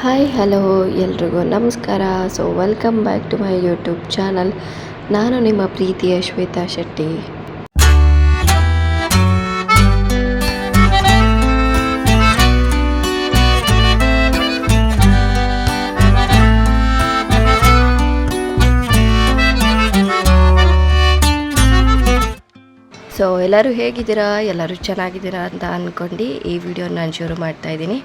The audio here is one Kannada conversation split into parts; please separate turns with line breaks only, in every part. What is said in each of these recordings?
ಹಾಯ್, ಹಲೋ ಎಲ್ರಿಗೂ ನಮಸ್ಕಾರ. So welcome back to my YouTube channel ನಾನು ನಿಮ್ಮ ಪ್ರೀತಿಯ ಶ್ವೇತಾ ಶೆಟ್ಟಿ. ಸೊ ಎಲ್ಲರೂ ಹೇಗಿದ್ದೀರಾ? ಎಲ್ಲರೂ ಚೆನ್ನಾಗಿದ್ದೀರಾ ಅಂತ ಅಂದ್ಕೊಂಡು ಈ ವಿಡಿಯೋ ನಾನು ಶುರು ಮಾಡ್ತಾ ಇದ್ದೀನಿ.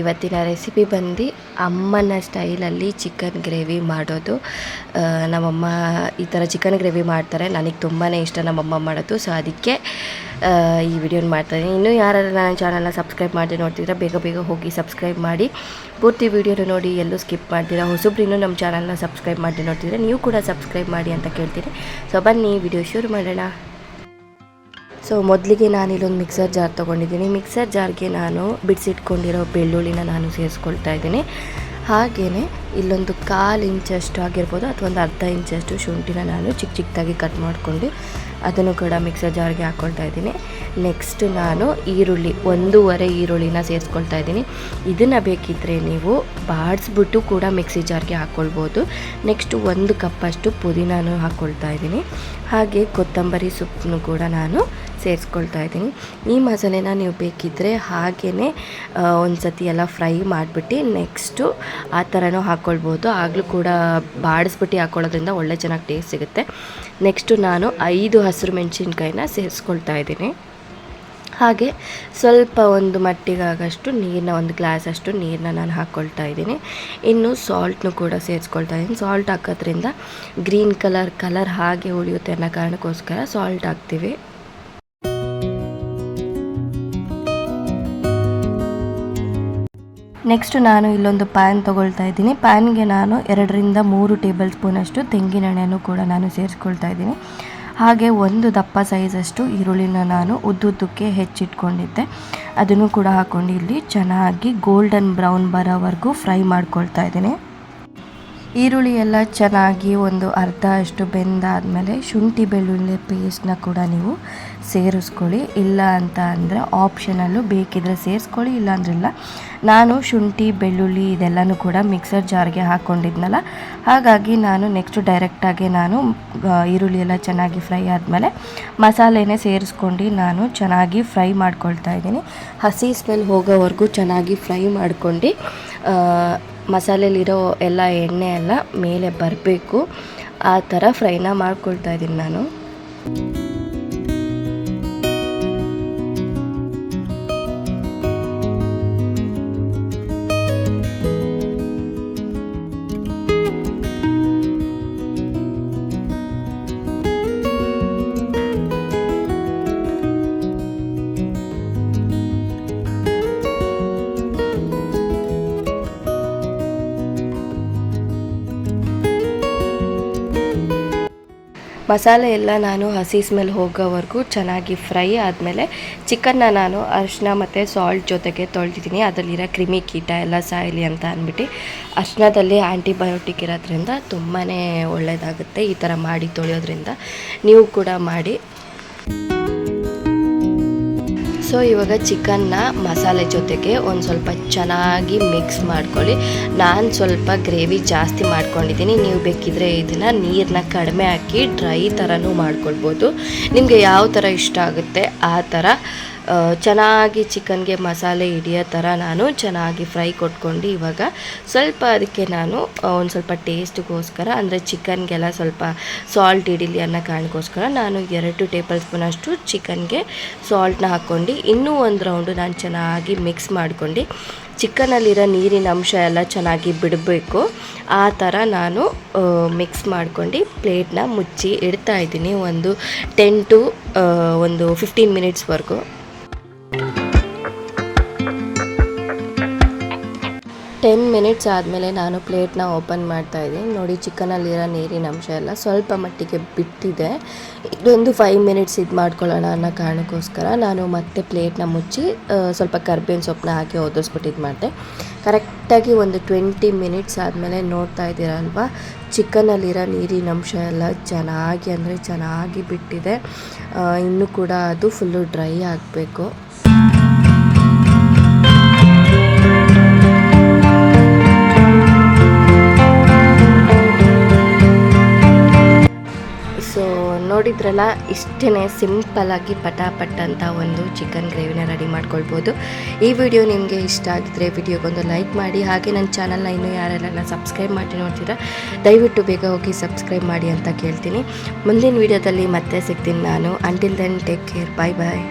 ಇವತ್ತಿನ ರೆಸಿಪಿ ಬಂದು ಅಮ್ಮನ ಸ್ಟೈಲಲ್ಲಿ ಚಿಕನ್ ಗ್ರೇವಿ ಮಾಡೋದು. ನಮ್ಮಮ್ಮ ಈ ಥರ ಚಿಕನ್ ಗ್ರೇವಿ ಮಾಡ್ತಾರೆ. ನನಗೆ ತುಂಬಾ ಇಷ್ಟ ನಮ್ಮಮ್ಮ ಮಾಡೋದು. ಸೊ ಅದಕ್ಕೆ ಈ ವಿಡಿಯೋನ ಮಾಡ್ತಾರೆ ಇನ್ನೂ ಯಾರು ನನ್ನ ಚಾನಲ್ನ ಸಬ್ಸ್ಕ್ರೈಬ್ ಮಾಡಿ ನೋಡ್ತಿದ್ರೆ ಬೇಗ ಬೇಗ ಹೋಗಿ ಸಬ್ಸ್ಕ್ರೈಬ್ ಮಾಡಿ. ಪೂರ್ತಿ ವಿಡಿಯೋನ ನೋಡಿ, ಎಲ್ಲೂ ಸ್ಕಿಪ್ ಮಾಡ್ತೀರಾ ಹೊಸಬ್ರು ಇನ್ನೂ ನಮ್ಮ ಚಾನಲ್ನ ಸಬ್ಸ್ಕ್ರೈಬ್ ಮಾಡಿ ನೋಡ್ತಿದ್ರೆ ನೀವು ಕೂಡ ಸಬ್ಸ್ಕ್ರೈಬ್ ಮಾಡಿ ಅಂತ ಕೇಳ್ತೀರಿ ಸೊ ಬನ್ನಿ ವಿಡಿಯೋ ಶುರು ಮಾಡೋಣ. ಸೊ ಮೊದಲಿಗೆ ನಾನು ಇಲ್ಲೊಂದು ಮಿಕ್ಸರ್ ಜಾರ್ ತೊಗೊಂಡಿದ್ದೀನಿ. ಮಿಕ್ಸರ್ ಜಾರ್ಗೆ ನಾನು ಬಿಡಿಸಿಟ್ಕೊಂಡಿರೋ ಬೆಳ್ಳುಳ್ಳಿನ ನಾನು ಸೇರಿಸ್ಕೊಳ್ತಾ ಇದ್ದೀನಿ. ಹಾಗೆಯೇ ಇಲ್ಲೊಂದು ಕಾಲು ಇಂಚಷ್ಟು ಆಗಿರ್ಬೋದು ಅಥವಾ ಒಂದು ಅರ್ಧ ಇಂಚಷ್ಟು ಶುಂಠಿನ ನಾನು ಚಿಕ್ಕ ಚಿಕ್ಕದಾಗಿ ಕಟ್ ಮಾಡಿಕೊಂಡು ಅದನ್ನು ಕೂಡ ಮಿಕ್ಸರ್ ಜಾರ್ಗೆ ಹಾಕ್ಕೊಳ್ತಾ ಇದ್ದೀನಿ. ನೆಕ್ಸ್ಟ್ ನಾನು ಈರುಳ್ಳಿ, ಒಂದೂವರೆ ಈರುಳ್ಳಿನ ಸೇರಿಸ್ಕೊಳ್ತಾ ಇದ್ದೀನಿ. ಇದನ್ನು ಬೇಕಿದ್ದರೆ ನೀವು ಬಾಡಿಸ್ಬಿಟ್ಟು ಕೂಡ ಮಿಕ್ಸಿ ಜಾರ್ಗೆ ಹಾಕ್ಕೊಳ್ಬೋದು ನೆಕ್ಸ್ಟ್ ಒಂದು ಕಪ್ಪಷ್ಟು ಪುದೀನಾನು ಹಾಕ್ಕೊಳ್ತಾ ಇದ್ದೀನಿ. ಹಾಗೆ ಕೊತ್ತಂಬರಿ ಸೊಪ್ಪನ್ನು ಕೂಡ ನಾನು ಸೇರಿಸ್ಕೊಳ್ತಾ ಇದ್ದೀನಿ. ಈ ಮಸಾಲೆನ ನೀವು ಬೇಕಿದ್ದರೆ ಹಾಗೇ ಒಂದು ಸತಿ ಎಲ್ಲ ಫ್ರೈ ಮಾಡಿಬಿಟ್ಟು ನೆಕ್ಸ್ಟು ಆ ಥರನೂ ಹಾಕ್ಕೊಳ್ಬೋದು ಆಗಲೂ ಕೂಡ ಬಾಡಿಸ್ಬಿಟ್ಟು ಹಾಕ್ಕೊಳ್ಳೋದ್ರಿಂದ ಒಳ್ಳೆ ಚೆನ್ನಾಗಿ ಟೇಸ್ಟ್ ಸಿಗುತ್ತೆ. ನೆಕ್ಸ್ಟು ನಾನು ಐದು ಹಸಿರು ಮೆಣಸಿನ್ಕಾಯಿನ ಸೇರಿಸ್ಕೊಳ್ತಾ ಇದ್ದೀನಿ. ಹಾಗೆ ಸ್ವಲ್ಪ ಒಂದು ಮಟ್ಟಿಗಾಗಷ್ಟು ನೀರನ್ನ ಒಂದು ಗ್ಲಾಸ್ ಅಷ್ಟು ನೀರನ್ನ ನಾನು ಹಾಕ್ಕೊಳ್ತಾ ಇದ್ದೀನಿ. ಇನ್ನು ಸಾಲ್ಟ್ನು ಕೂಡ ಸೇರಿಸ್ಕೊಳ್ತಾ ಇದ್ದೀನಿ. ಸಾಲ್ಟ್ ಹಾಕೋದ್ರಿಂದ ಗ್ರೀನ್ ಕಲರ್ ಕಲರ್ ಹಾಗೆ ಉಳಿಯುತ್ತೆ ಅನ್ನೋ ಕಾರಣಕ್ಕೋಸ್ಕರ ಸಾಲ್ಟ್ ಹಾಕ್ತೀವಿ. ನೆಕ್ಸ್ಟ್ ನಾನು ಇಲ್ಲೊಂದು ಪ್ಯಾನ್ ತೊಗೊಳ್ತಾ ಇದ್ದೀನಿ. ಪ್ಯಾನ್ಗೆ ನಾನು ಎರಡರಿಂದ ಮೂರು ಟೇಬಲ್ ಸ್ಪೂನಷ್ಟು ತೆಂಗಿನೆಣ್ಣೆಯನ್ನು ಕೂಡ ನಾನು ಸೇರಿಸ್ಕೊಳ್ತಾ ಇದ್ದೀನಿ. ಹಾಗೆ ಒಂದು ದಪ್ಪ ಸೈಜಷ್ಟು ಈರುಳ್ಳಿನ ನಾನು ಉದ್ದುದ್ದಕ್ಕೆ ಹೆಚ್ಚಿಟ್ಕೊಂಡಿದ್ದೆ. ಅದನ್ನು ಕೂಡ ಹಾಕ್ಕೊಂಡು ಇಲ್ಲಿ ಚೆನ್ನಾಗಿ ಗೋಲ್ಡನ್ ಬ್ರೌನ್ ಬರೋವರೆಗೂ ಫ್ರೈ ಮಾಡ್ಕೊಳ್ತಾ ಇದ್ದೀನಿ. ಈರುಳ್ಳಿ ಎಲ್ಲ ಚೆನ್ನಾಗಿ ಒಂದು ಅರ್ಧ ಅಷ್ಟು ಬೆಂದಾದಮೇಲೆ ಶುಂಠಿ ಬೆಳ್ಳುಳ್ಳಿ ಪೇಸ್ಟ್ನ ಕೂಡ ನೀವು ಸೇರಿಸ್ಕೊಳ್ಳಿ, ಇಲ್ಲ ಅಂತ ಅಂದರೆ ಆಪ್ಷನಲ್ಲೂ ಬೇಕಿದ್ರೆ ಸೇರಿಸ್ಕೊಳ್ಳಿ, ಇಲ್ಲ ಅಂದ್ರಿಲ್ಲ ನಾನು ಶುಂಠಿ, ಬೆಳ್ಳುಳ್ಳಿ ಇದೆಲ್ಲನೂ ಕೂಡ ಮಿಕ್ಸರ್ ಜಾರ್ಗೆ ಹಾಕ್ಕೊಂಡಿದ್ನಲ್ಲ ಹಾಗಾಗಿ ನಾನು ನೆಕ್ಸ್ಟ್ ಡೈರೆಕ್ಟಾಗಿ ನಾನು ಈರುಳ್ಳಿ ಎಲ್ಲ ಚೆನ್ನಾಗಿ ಫ್ರೈ ಆದಮೇಲೆ ಮಸಾಲೆನೇ ಸೇರಿಸ್ಕೊಂಡು ನಾನು ಚೆನ್ನಾಗಿ ಫ್ರೈ ಮಾಡ್ಕೊಳ್ತಾ ಇದ್ದೀನಿ. ಹಸಿ ಸ್ಮೆಲ್ ಹೋಗೋವರೆಗೂ ಚೆನ್ನಾಗಿ ಫ್ರೈ ಮಾಡ್ಕೊಂಡು ಮಸಾಲೆಲಿರೋ ಎಲ್ಲ ಎಣ್ಣೆ ಎಲ್ಲ ಮೇಲೆ ಬರಬೇಕು. ಆ ಥರ ಫ್ರೈನ ಮಾಡ್ಕೊಳ್ತಾ ಇದ್ದೀನಿ ನಾನು. ಮಸಾಲೆ ಎಲ್ಲ ನಾನು ಹಸಿ ಸ್ಮೆಲ್ ಹೋಗೋವರೆಗೂ ಚೆನ್ನಾಗಿ ಫ್ರೈ ಆದಮೇಲೆ ಚಿಕನ್ನ ನಾನು ಅರಿಶಿನ ಮತ್ತು ಸಾಲ್ಟ್ ಜೊತೆಗೆ ತೊಳೆದಿದ್ದೀನಿ. ಅದರಲ್ಲಿರೋ ಕ್ರಿಮಿ ಕೀಟ ಎಲ್ಲ ಸಾಯಲಿ ಅಂತ ಅಂದ್ಬಿಟ್ಟು ಅರಿಶಿನದಲ್ಲಿ ಆ್ಯಂಟಿಬಯೋಟಿಕ್ ಇರೋದ್ರಿಂದ ತುಂಬಾ ಒಳ್ಳೆಯದಾಗುತ್ತೆ ಈ ಥರ ಮಾಡಿ ತೊಳೆಯೋದ್ರಿಂದ ನೀವು ಕೂಡ ಮಾಡಿ. ಸೊ ಇವಾಗ ಚಿಕನ್ನ ಮಸಾಲೆ ಜೊತೆಗೆ ಒಂದು ಸ್ವಲ್ಪ ಚೆನ್ನಾಗಿ ಮಿಕ್ಸ್ ಮಾಡ್ಕೊಳ್ಳಿ. ನಾನು ಸ್ವಲ್ಪ ಗ್ರೇವಿ ಜಾಸ್ತಿ ಮಾಡ್ಕೊಂಡಿದ್ದೀನಿ. ನೀವು ಬೇಕಿದ್ರೆ ಇದನ್ನು ನೀರನ್ನ ಕಡಿಮೆ ಹಾಕಿ ಡ್ರೈ ಥರನೂ ಮಾಡ್ಕೊಳ್ಬೋದು. ನಿಮಗೆ ಯಾವ ಥರ ಇಷ್ಟ ಆಗುತ್ತೆ ಆ ಥರ ಚೆನ್ನಾಗಿ ಚಿಕನ್ಗೆ ಮಸಾಲೆ ಹಿಡಿಯೋ ಥರ ನಾನು ಚೆನ್ನಾಗಿ ಫ್ರೈ ಕೊಟ್ಕೊಂಡು ಇವಾಗ ಸ್ವಲ್ಪ ಅದಕ್ಕೆ ನಾನು ಒಂದು ಸ್ವಲ್ಪ ಟೇಸ್ಟ್ಗೋಸ್ಕರ, ಅಂದರೆ ಚಿಕನ್ಗೆಲ್ಲ ಸ್ವಲ್ಪ ಸಾಲ್ಟ್ ಹಿಡೀಲಿ ಅನ್ನೋ ಕಾರಣಕ್ಕೋಸ್ಕರ ನಾನು ಎರಡು ಟೇಬಲ್ ಸ್ಪೂನಷ್ಟು ಚಿಕನ್ಗೆ ಸಾಲ್ಟ್ನ ಹಾಕ್ಕೊಂಡು ಇನ್ನೂ ಒಂದು ರೌಂಡು ನಾನು ಚೆನ್ನಾಗಿ ಮಿಕ್ಸ್ ಮಾಡ್ಕೊಂಡು ಚಿಕನಲ್ಲಿರೋ ನೀರಿನ ಅಂಶ ಎಲ್ಲ ಚೆನ್ನಾಗಿ ಬಿಡಬೇಕು. ಆ ಥರ ನಾನು ಮಿಕ್ಸ್ ಮಾಡ್ಕೊಂಡು ಪ್ಲೇಟ್ನ ಮುಚ್ಚಿ ಇಡ್ತಾ ಇದ್ದೀನಿ ಒಂದು ಟೆನ್ ಟು ಒಂದು ಫಿಫ್ಟೀನ್ ಮಿನಿಟ್ಸ್ವರೆಗೂ ಟೆನ್ ಮಿನಿಟ್ಸ್ ಆದಮೇಲೆ ನಾನು ಪ್ಲೇಟ್ನ ಓಪನ್ ಮಾಡ್ತಾ ಇದ್ದೀನಿ. ನೋಡಿ ಚಿಕನಲ್ಲಿರೋ ನೀರಿನ ಅಂಶ ಎಲ್ಲ ಸ್ವಲ್ಪ ಮಟ್ಟಿಗೆ ಬಿಟ್ಟಿದೆ. ಇದೊಂದು ಫೈವ್ ಮಿನಿಟ್ಸ್ ಇದು ಮಾಡ್ಕೊಳ್ಳೋಣ ಅನ್ನೋ ಕಾರಣಕ್ಕೋಸ್ಕರ ನಾನು ಮತ್ತೆ ಪ್ಲೇಟ್ನ ಮುಚ್ಚಿ ಸ್ವಲ್ಪ ಕರ್ಬೇವಿನ ಸೊಪ್ಪನ್ನ ಹಾಕಿ ಒದಿಸ್ಬಿಟ್ಟು ಇದು ಮಾಡಿದೆ. ಕರೆಕ್ಟಾಗಿ ಒಂದು ಟ್ವೆಂಟಿ ಮಿನಿಟ್ಸ್ ಆದಮೇಲೆ ನೋಡ್ತಾ ಇದ್ದೀರಲ್ವಾ ಚಿಕನಲ್ಲಿರೋ ನೀರಿನ ಅಂಶ ಎಲ್ಲ ಚೆನ್ನಾಗಿ ಅಂದರೆ ಚೆನ್ನಾಗಿ ಬಿಟ್ಟಿದೆ. ಇನ್ನೂ ಕೂಡ ಅದು ಫುಲ್ಲು ಡ್ರೈ ಆಗಬೇಕು. ನೋಡಿದ್ರಲ್ಲ ಇಷ್ಟೇ ಸಿಂಪಲ್ಲಾಗಿ ಪಟಾಪಟ್ ಅಂತ ಒಂದು ಚಿಕನ್ ಗ್ರೇವಿನ ರೆಡಿ ಮಾಡ್ಕೊಳ್ಬೋದು. ಈ ವಿಡಿಯೋ ನಿಮಗೆ ಇಷ್ಟ ಆಗಿದ್ರೆ ವಿಡಿಯೋಗೊಂದು ಲೈಕ್ ಮಾಡಿ, ಹಾಗೆ ನನ್ನ ಚಾನಲ್ನ ಇನ್ನೂ ಯಾರೆಲ್ಲ ಸಬ್ಸ್ಕ್ರೈಬ್ ಮಾಡಿ ನೋಡ್ತೀರಾ, ದಯವಿಟ್ಟು ಬೇಗ ಹೋಗಿ ಸಬ್ಸ್ಕ್ರೈಬ್ ಮಾಡಿ ಅಂತ ಕೇಳ್ತೀನಿ. ಮುಂದಿನ ವಿಡಿಯೋದಲ್ಲಿ ಮತ್ತೆ ಸಿಗ್ತೀನಿ ನಾನು. Until then take care bye bye